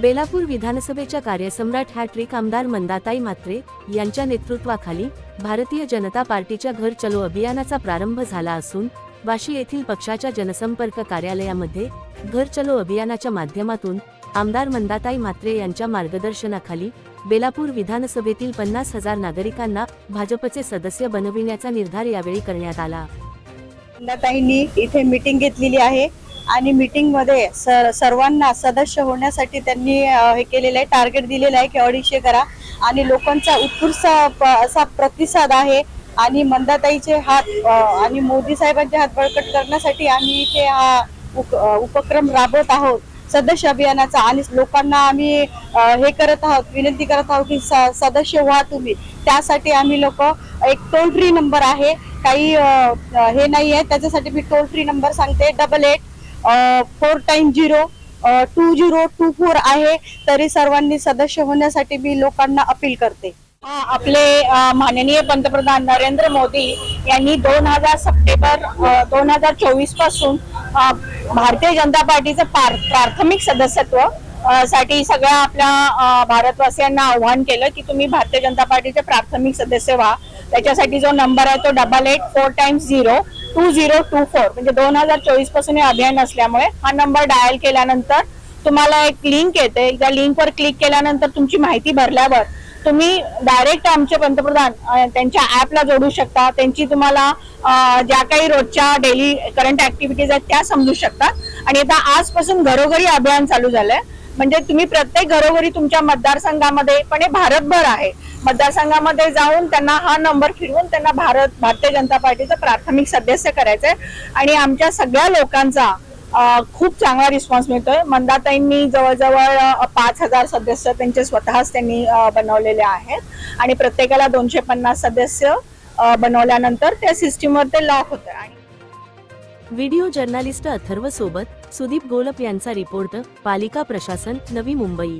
बेलापूर विधानसभेच्या कार्यसम्राट हॅट्रिक आमदार मंदाताई म्हात्रे यांच्या नेतृत्वाखाली भारतीय जनता पार्टीच्या घर चलो अभियानाचा प्रारंभ झाला असून वाशी येथील पक्षाच्या जनसंपर्क कार्यालयामध्ये घर चलो अभियानाच्या माध्यमातून आमदार मंदाताई म्हात्रे यांच्या मार्गदर्शनाखाली बेलापूर विधानसभेतील पन्नास हजार नागरिकांना भाजपचे सदस्य बनविण्याचा निर्धार यावेळी करण्यात आला. मंदाताईंनी इथे मीटिंग घेतलेली आहे. आणि मीटिंगमध्ये सर सर्वांना सदस्य होण्यासाठी त्यांनी हे केलेलं आहे टार्गेट दिलेलं आहे की अडीचशे करा. आणि लोकांचा उत्कृष्ट प- असा प्रतिसाद आहे. आणि मंदाताईचे हात आणि मोदी साहेबांचे हात बळकट करण्यासाठी आम्ही इथे हा उप- उपक्रम राबवत आहोत. सदस्य अभियानाचा आणि लोकांना आम्ही हे करत आहोत विनंती करत आहोत की स- सदस्य व्हा तुम्ही. त्यासाठी आम्ही लोक एक टोल फ्री नंबर आहे. काही हे नाही आहे त्याच्यासाठी मी टोल फ्री नंबर सांगते. Double eight four time zero two zero two four आहे तरी सर्वांनी सदस्य होण्यासाठी मी लोकांना अपील करते. आपले माननीय पंतप्रधान नरेंद्र मोदी यांनी दोन हजार सप्टेंबर दोन हजार चोवीसपासून भारतीय जनता पार्टीचं पार प्राथमिक सदस्यत्वसाठी सगळ्या आपल्या भारतवासियांना आव्हान केलं की तुम्ही भारतीय जनता पार्टीचे प्राथमिक सदस्य व्हा. त्याच्यासाठी जो नंबर आहे तो double eight four times zero two zero two four म्हणजे दोन हजार चोवीसपासून हे अभियान असल्यामुळे हा नंबर डायल केल्यानंतर तुम्हाला एक लिंक येते. त्या लिंकवर क्लिक केल्यानंतर तुमची माहिती भरल्यावर तुम्ही डायरेक्ट आमचे पंतप्रधान त्यांच्या ऍपला जोडू शकता. त्यांची तुम्हाला ज्या काही रोजच्या डेली करंट ऍक्टिव्हिटीज आहेत त्या समजू शकतात आणि आता आजपासून घरोघरी अभियान चालू झालंय. म्हणजे तुम्ही प्रत्येक घरोघरी तुमच्या मतदारसंघामध्ये पण हे भारतभर आहे. मतदारसंघामध्ये जाऊन त्यांना हा नंबर फिरवून त्यांना भारत भारतीय जनता पार्टीचं प्राथमिक सदस्य करायचंय. आणि आमच्या सगळ्या लोकांचा खूप चांगला रिस्पॉन्स मिळतोय. मंदाताईंनी जवळजवळ पाच हजार सदस्य त्यांचे स्वतःच त्यांनी बनवलेले आहेत. आणि प्रत्येकाला दोनशे पन्नास सदस्य बनवल्यानंतर त्या सिस्टीमवर ते लॉक होतं आणि व्हिडिओ जर्नालिस्ट अथर्व सोबत सुदीप गोलप यांचा रिपोर्ट पालिका प्रशासन नवी मुंबई.